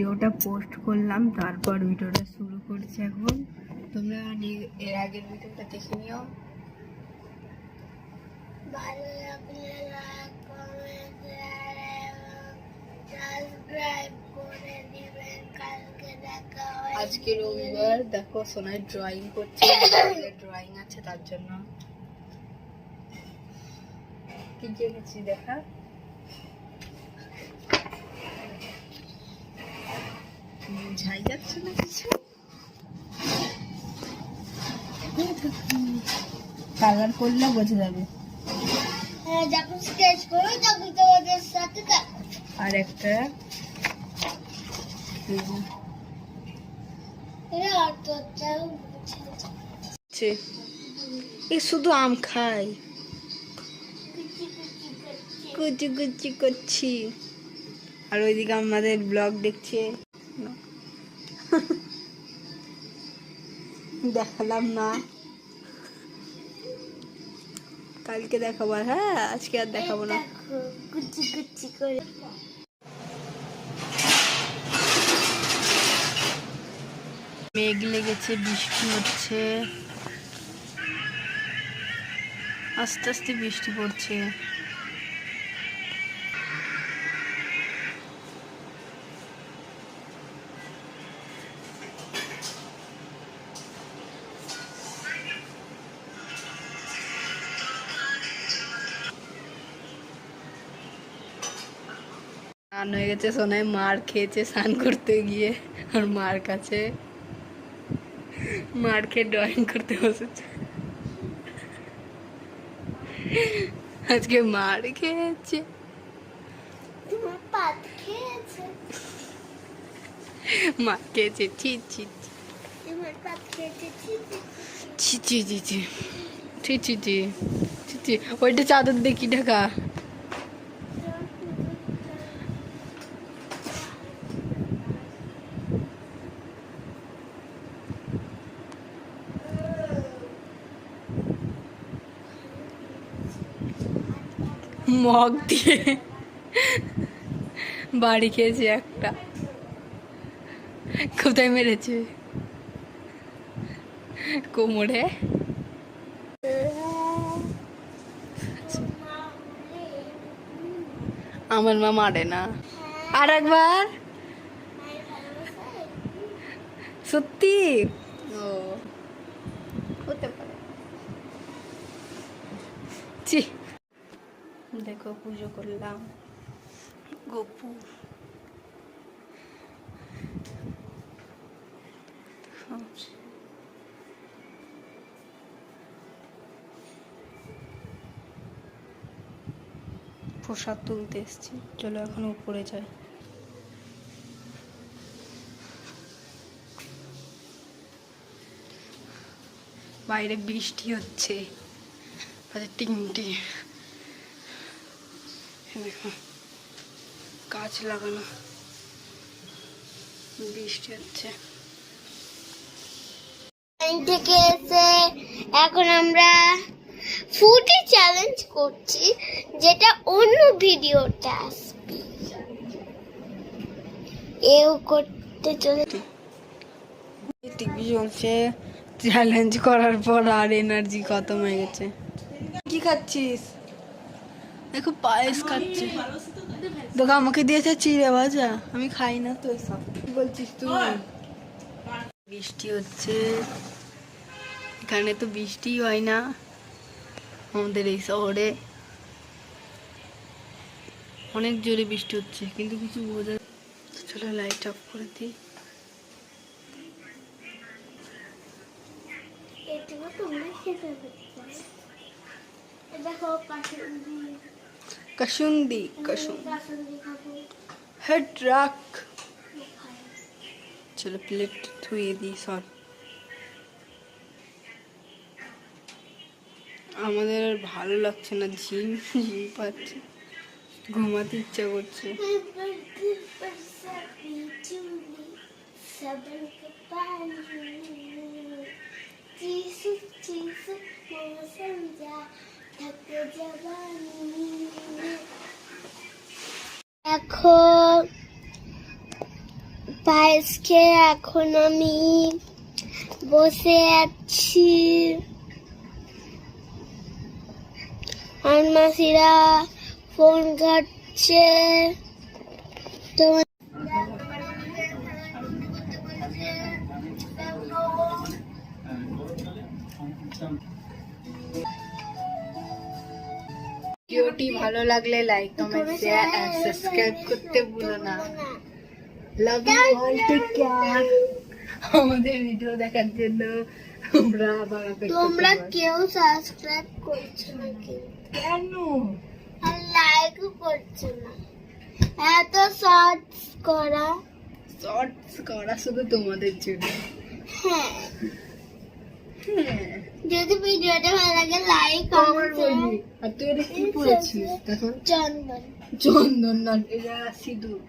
ভিডিওটা পোস্ট করলাম, তারপর ভিডিওটা শুরু করছি এখন। তোমরা এর আগের ভিডিওটা দেখে নিও। করে দিবেন কালকে আজকে রবিবার, দেখো সোনাই ড্রয়িং করছে ড্রয়িং আছে তার জন্য। কি কি এঁকেছি দেখা? ঝাই যাচ্ছে না কিছু? কালার করলে বোঝা যাবে। হ্যাঁ, যখন স্কেচ করো তখন তোমাদের সাথে আর একটা। এ শুধু আম কুচি কুচি কুচি করছি। আর ওইদিকে আমাদের ব্লগ দেখছে। দেখালাম না। কালকে দেখাবো আর হ্যাঁ আজকে আর দেখাবো না। কুচি কুচি করে। মেঘ লেগেছে বৃষ্টি হচ্ছে। আস্তে আস্তে বৃষ্টি পড়ছে। স্নান হয়ে গেছে সোনায় মার খেয়েছে স্নান করতে গিয়ে। আর মার কাছে মার খেয়ে ড্রয়িং করতে বসেছে। আজকে মার খেয়েছে। মার খেয়েছে ছি ছি ছি। ছি ছি ছি। ছি ছি ছি ছি। ওইটা চাদর দেখি ঢাকা? মগ দিয়ে বাড়ি খেয়েছে একটা। কোথায় মেরেছে? কোমরে। আমার মা মারে না। আর একবার সত্যি? ও। হতে পারে। ছি। দেখো পুজো করলাম গপু প্রসাদ তুলতে এসছি। চলো এখন উপরে যাই। বাইরে বৃষ্টি হচ্ছে। আচ্ছা টিংটি দেখো গাছ লাগানো বৃষ্টি হচ্ছে। থেকে এসে এখন আমরা ফুডি চ্যালেঞ্জ করছি যেটা অন্য ভিডিওতে আসবে। এও করতে চলে টিভি চলছে চ্যালেঞ্জ করার পর আর এনার্জি খতম হয়ে গেছে। কি খাচ্ছিস? দেখো পায়েস খাচ্ছে। দেখো, আমাকে দিয়েছে চিড়ে ভাজা। আমি খাই না তো। এসব কি বলছিস তুই বৃষ্টি হচ্ছে। এখানে তো বৃষ্টি হয় না। আমাদের এই শহরে অনেক জোরে বৃষ্টি হচ্ছে, কিন্তু কিছু বোঝা চলো লাইট অফ করে দিই। দেখো পাশে কাসুন্দি কাসুন কাসুন্দি খাবো হেড রাখ খাই চলো প্লেট ধুয়ে দিই সর আমাদের আর ভালো লাগছে না ঝিম ঝিম পাচ্ছে ঘুমাতে ইচ্ছা করছে सबन के पानी चीसु चीसु मोर समझा थक जवानी দেখো পায়েস খেয়ে এখন আমি বসে আছি। আর মাসিরা ফোন ঘাটছে। তোমার ভিডিওটি ভালো লাগলে like comment share and subscribe করতে ভুলো না। Love you all take care আমাদের ভিডিও দেখার জন্য আমরা আবার তোমরা। কেউ সাবস্ক্রাইব করছ না কেন? আর লাইকও করছ না। এত শর্টস করা। শর্টস করা শুধু তোমাদের জন্য। হ্যাঁ। যদি ভিডিওটা ভালো লাগে লাইক কমেন্ট করবি আর তুই এটা কি পড়েছিস? তখন চন্দন। চন্দন না এটা সিঁদুর।